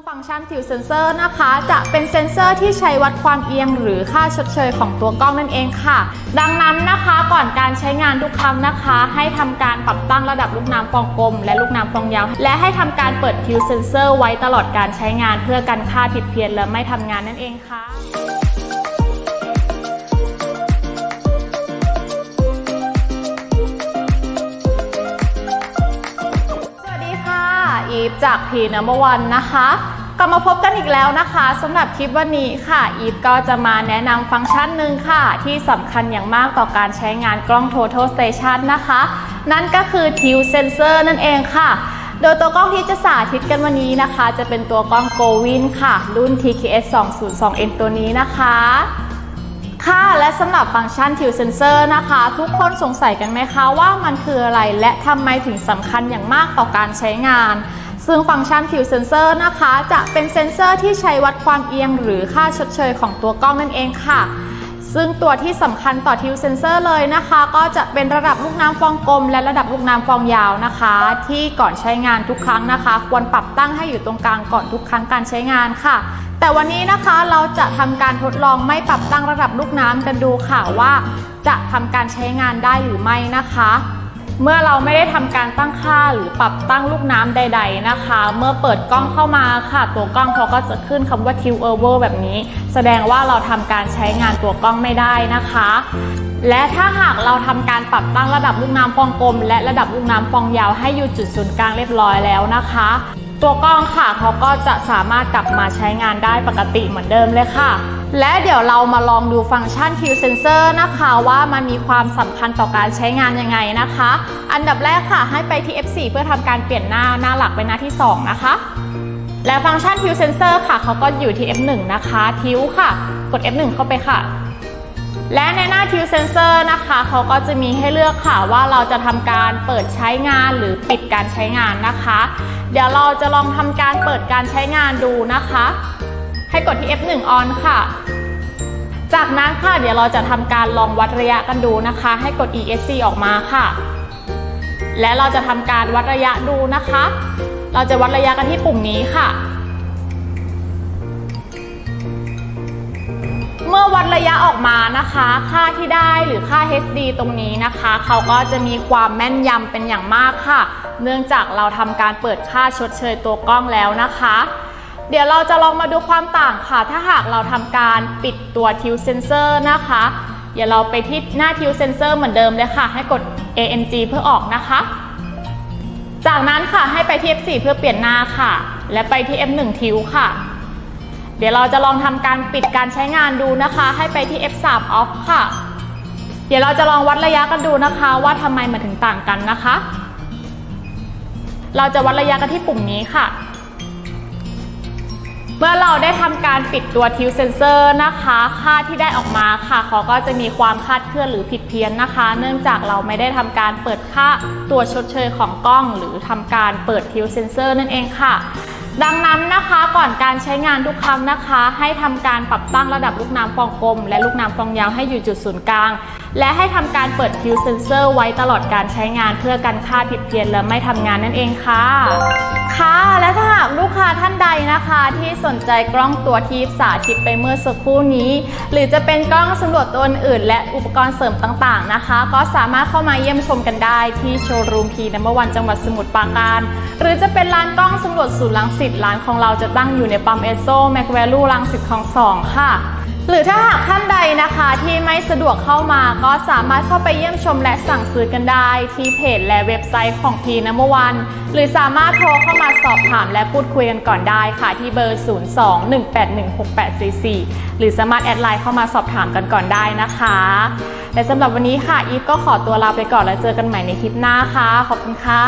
งฟังก์ชันทิวเซนเซอร์นะคะ จะเป็นเซนเซอร์ที่ใช้วัดความเอียงหรือค่าชดเชยของตัวกล้องนั่นเองค่ะ ดังนั้นนะคะก่อนการใช้งานทุกครั้งนะคะ ให้ทำการปรับตั้งระดับลูกน้ำฟองกลม และลูกน้ำฟองยาว และให้ทำการเปิดทิวเซนเซอร์ไว้ตลอดการใช้งาน เพื่อกันค่าผิดเพี้ยนและไม่ทำงานนั่นเองค่ะ จากพีนัมเบอร์วันนะคะ กลับมาพบกันอีกแล้วนะคะสำหรับคลิปวันนี้ค่ะ อีฟก็จะมาแนะนำฟังก์ชันหนึ่งค่ะ ที่สำคัญอย่างมากต่อการใช้งานกล้อง Total Station นะคะ นั่นก็คือ Tilt Sensor นั่นเองค่ะ โดยตัวกล้องที่จะสาธิตกันวันนี้นะคะ จะเป็นตัวกล้อง Govin ค่ะ รุ่น TKS 202N ตัวนี้นะคะค่ะและสำหรับฟังก์ชัน Tilt Sensor นะคะ ทุกคนสงสัยกันไหมคะว่ามันคืออะไรและทำไมถึงสำคัญอย่างมากต่อการใช้งาน ซึ่งฟังก์ชัน Tilt Sensor นะคะ จะเป็นเซนเซอร์ที่ใช้วัดความเอียงหรือค่าชดเชยของตัวกล้องนั่นเองค่ะ ซึ่งตัวที่สำคัญต่อ Tilt Sensor เลยนะคะ ก็จะเป็นระดับลูกน้ำฟองกลม และระดับลูกน้ำฟองยาวนะคะ ที่ก่อนใช้งานทุกครั้งนะคะ ควรปรับตั้งให้อยู่ตรงกลางก่อนทุกครั้งการใช้งานค่ะ แต่วันนี้นะคะเราจะทำการทดลองไม่ปรับตั้งระดับลูกน้ำกันดูค่ะว่า จะทำการใช้งานได้หรือไม่นะคะเมื่อเราไม่ได้ทำการต ปรับตั้งลูกน้ำใด ๆนะคะ เมื่อเปิดกล้องเข้ามาค่ะ ตัวกล้องเขาก็จะขึ้นคำว่า tilt over แบบนี้ แสดงว่าเราทำการใช้งานตัวกล้องไม่ได้นะคะ และถ้าหากเราทำการปรับตั้งระดับลูกน้ำฟองกลม และระดับลูกน้ำฟองยาวให้อยู่จุดศูนย์กลางเรียบร้อยแล้วนะคะ ตัวกล้องค่ะเขาก็จะสามารถกลับมาใช้งานได้ปกติเหมือนเดิมเลยค่ะ และเดี๋ยวเรามาลองดูฟังก์ชัน Tilt Sensor นะคะว่ามันมีความสำคัญต่อการใช้งานยังไงนะคะ อันดับแรกค่ะให้ไปที่ F4 เพื่อทำการเปลี่ยนหน้าหน้าหลักเป็นหน้าที่ 2 นะคะ และฟังก์ชัน Tilt Sensor ค่ะเขาก็อยู่ที่ F1 นะคะ Tilt ค่ะ กด F1 เข้าไปค่ะและในหน้า Tilt Sensor นะคะเขาก็จะมีให้เลือกค่ะว่าเราจะทำการเปิดใช้งานหรือปิดการใช้งานนะคะ เดี๋ยวเราจะลองทำการเปิดการใช้งานดูนะคะ ให้กดที่ F1 on ค่ะ จากนั้นค่ะเดี๋ยวเราจะทำการลองวัดระยะกันดูนะคะ ให้กด ESC ออกมาค่ะ และเราจะทำการวัดระยะดูนะคะ เราจะวัดระยะกันที่ปุ่มนี้ค่ะ เมื่อวัดระยะออกมานะคะ ค่าที่ได้หรือค่า HD ตรงนี้นะคะ เขาก็จะมีความแม่นยำเป็นอย่างมากค่ะ เนื่องจากเราทำการเปิดค่าชดเชยตัวกล้องแล้วนะคะ เดี๋ยวเราจะลองมาดูความต่างค่ะ ถ้าหากเราทำการปิดตัว Tilt Sensor นะคะ เดี๋ยวเราไปที่หน้า Tilt Sensor เหมือนเดิมเลยค่ะ ให้กด ANG เพื่อออกนะคะ จากนั้นค่ะให้ไปที่ F4 เพื่อเปลี่ยนหน้าค่ะ และไปที่ F1 Tilt ค่ะ เดี๋ยวเราจะลองทำการปิดการใช้งานดูนะคะ ให้ไปที่ F3 off ค่ะ เดี๋ยวเราจะลองวัดระยะกันดูนะคะ ว่าทำไมมันถึงต่างกันนะคะ เราจะวัดระยะกันที่ปุ่มนี้ค่ะ เมื่อเราได้ทำการปิดตัว Tilt Sensor นะคะ ค่าที่ได้ออกมาค่ะ เขาก็จะมีความคาดเคลื่อนหรือผิดเพี้ยนนะคะ เนื่องจากเราไม่ได้ทำการเปิดค่าตัวชดเชยของกล้อง หรือทำการเปิด Tilt Sensor นั่นเองค่ะ ดังนั้นนะคะก่อนการใช้งานทุกครั้งนะคะ ให้ทำการปรับตั้งระดับลูกน้ำฟองกลม และลูกน้ำฟองยาวให้อยู่จุดศูนย์กลาง และให้ทำการเปิดคิวเซนเซอร์ไว้ตลอดการใช้งานเพื่อกันค่าผิดเพี้ยนและไม่ทำงานนั่นเองค่ะค่ะและ นะคะที่สนใจกล้องตัวที่สาธิตไปเมื่อสักครู่นี้ หรือจะเป็นกล้องสำรวจตัวอื่น และอุปกรณ์เสริมต่างๆนะคะ ก็สามารถเข้ามาเยี่ยมชมกันได้ที่โชว์รูมพีนัมเบอร์วันจังหวัดสมุทรปราการ หรือจะเป็นร้านกล้องสำรวจศูนย์ลังสิตร้านของเราจะตั้งอยู่ในปั๊มเอสโซแมคเวลูลังสิตของสองค่ะ หรือถ้าหากท่านใดนะคะที่ไม่สะดวกเข้ามาก็สามารถเข้าไปเยี่ยมชมและสั่งซื้อกันได้ ที่เพจและเว็บไซต์ของพีนัมวัน หรือสามารถโทรเข้ามาสอบถามและพูดคุยกันก่อนได้ค่ะที่เบอร์ 02-181-6844 หรือสามารถแอดไลน์เข้ามาสอบถามกันก่อนได้นะคะและสำหรับวันนี้ค่ะอีฟก็ขอตัวลาไปก่อนแล้วเจอกันใหม่ในคลิปหน้าค่ะ ขอบคุณค่ะ